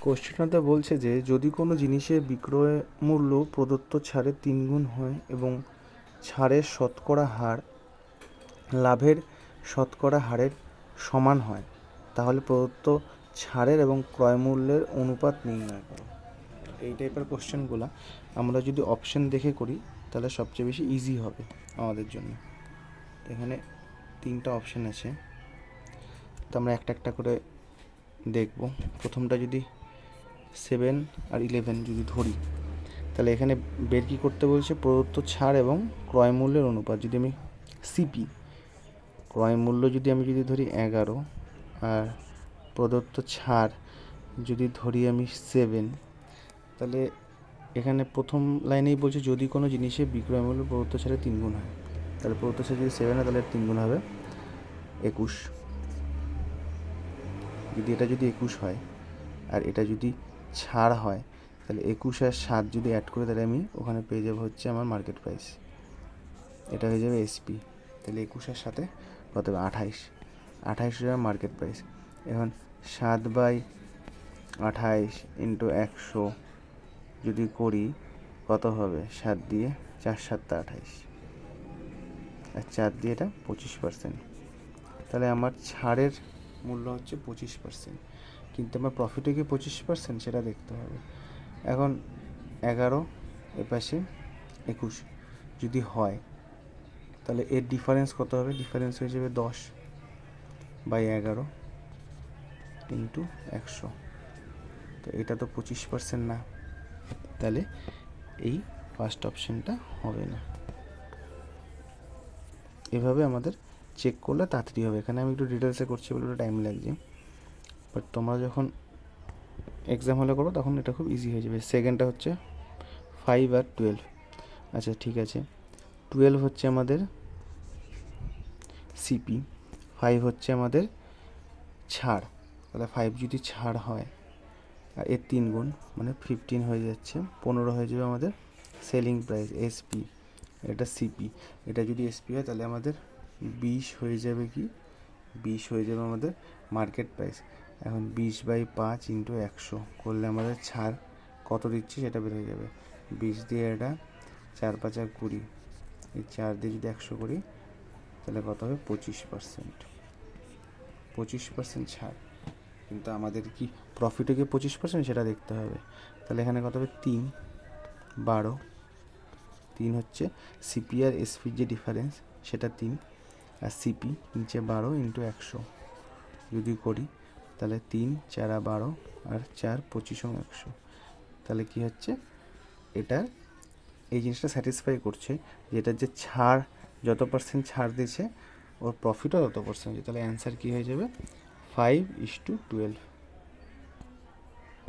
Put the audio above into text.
কোশ্চেনটাতে বলছে যে, যদি কোনো জিনিসের বিক্রয় মূল্য প্রদত্ত ছাড়ের তিন গুণ হয় এবং ছাড়ের শতকরা হার, লাভের শতকরা হারের সমান হয়, তাহলে প্রদত্ত ছাড়ের এবং ক্রয় মূল্যের অনুপাত নির্ণয় করো। এই টাইপের কোশ্চেনগুলো আমরা যদি অপশন দেখে করি, তাহলে সবচেয়ে বেশি ইজি হবে আমাদের জন্য। এখানে তিনটা অপশন আছে। তো আমরা একটা একটা করে দেখব। প্রথমটা যদি সেভেন আর ইলেভেন যদি ধরি, তাহলে এখানে বের কী করতে বলছে? প্রদত্ত ছাড় এবং ক্রয় মূল্যের অনুপাত। যদি আমি সিপি ক্রয় মূল্য যদি আমি যদি ধরি এগারো আর প্রদত্ত ছাড় যদি ধরি আমি সেভেন, তাহলে এখানে প্রথম লাইনেই বলছে যদি কোনো জিনিসের বিক্রয় মূল্য প্রদত্ত ছাড়ে তিন গুণ হয়। তাহলে প্রদত্ত ছাড় যদি সেভেন হয়, তাহলে তিন গুণ হবে একুশ। যদি এটা যদি একুশ হয় আর এটা যদি ছাড় হয়, তাহলে একুশ আর সাত যদি অ্যাড করে, তাহলে আমি ওখানে পেয়ে যাব হচ্ছে আমার মার্কেট প্রাইস এটা হয়ে যাবে এসপি তাহলে একুশের সাথে কত হবে? আঠাইশ। আঠাইশ যাবে মার্কেট প্রাইস এখন সাত বাই আঠাইশ ইন্টু একশো যদি করি, কত হবে? সাত দিয়ে চার সাতটা আঠাইশ। আর চার দিয়ে এটা পঁচিশ পার্সেন্ট তাহলে আমার ছাড়ের মূল্য হচ্ছে পঁচিশ পার্সেন্ট কিন্তু আমার প্রফিটও কি পঁচিশ পার্সেন্ট সেটা দেখতে হবে। এখন এগারো, এপাশে একুশ। যদি হয়, তাহলে এর ডিফারেন্স কত হবে? ডিফারেন্স হয়ে যাবে দশ বাই এগারো ইন্টু একশো। তো এটা তো পঁচিশ পার্সেন্ট না। তাহলে এই ফার্স্ট অপশানটা হবে না। এভাবে আমাদের চেক করলে তাড়াতাড়ি হবে। এখানে আমি একটু ডিটেলসে করছি বলে টাইম লাগছে। বাট তোমরা যখন এক্সাম হলে করো, তখন এটা খুব ইজি হয়ে যাবে। সেকেন্ডটা হচ্ছে ফাইভ আর টুয়েলভ আচ্ছা ঠিক আছে। টুয়েলভ হচ্ছে আমাদের সিপি ফাইভ হচ্ছে আমাদের ছাড়। তাহলে ফাইভ যদি ছাড় হয়, আর এর তিন গুণ মানে ফিফটিন হয়ে যাচ্ছে, পনেরো হয়ে যাবে আমাদের সেলিং প্রাইস এসপি এটা সিপি এটা যদি এসপি হয়, তাহলে আমাদের বিশ হয়ে যাবে কি? বিশ হয়ে যাবে আমাদের মার্কেট প্রাইস এখন বিশ বাই পাঁচ ইন্টু একশো। করলে আমাদের ছাড় কত দিচ্ছে সেটা বের হয়ে যাবে। বিশ দিয়ে এটা চার পাঁচা কুড়ি। এই চার দিয়ে যদি একশো করি, তাহলে কত হবে? পঁচিশ পার্সেন্ট পঁচিশ পার্সেন্ট ছাড়। কিন্তু আমাদের কি প্রফিটে কি পঁচিশ পার্সেন্ট সেটা দেখতে হবে। তাহলে এখানে কত হবে? তিন। বারো। তিন হচ্ছে সিপি আর এসপির যে ডিফারেন্স সেটা তিন। আর সিপি নিচে বারো ইন্টু একশো। যদি করি তাহলে তিন, চারা বারো আর চার পঁচিশ একশো। তাহলে কি হচ্ছে? এটার এই জিনিসটা স্যাটিসফাই করছে যে এটার যে ছাড়, যত পার্সেন্ট ছাড় দিয়েছে, ওর প্রফিটও তত পার্সেন্ট তাহলে অ্যান্সার কী হয়ে যাবে? Five is to twelve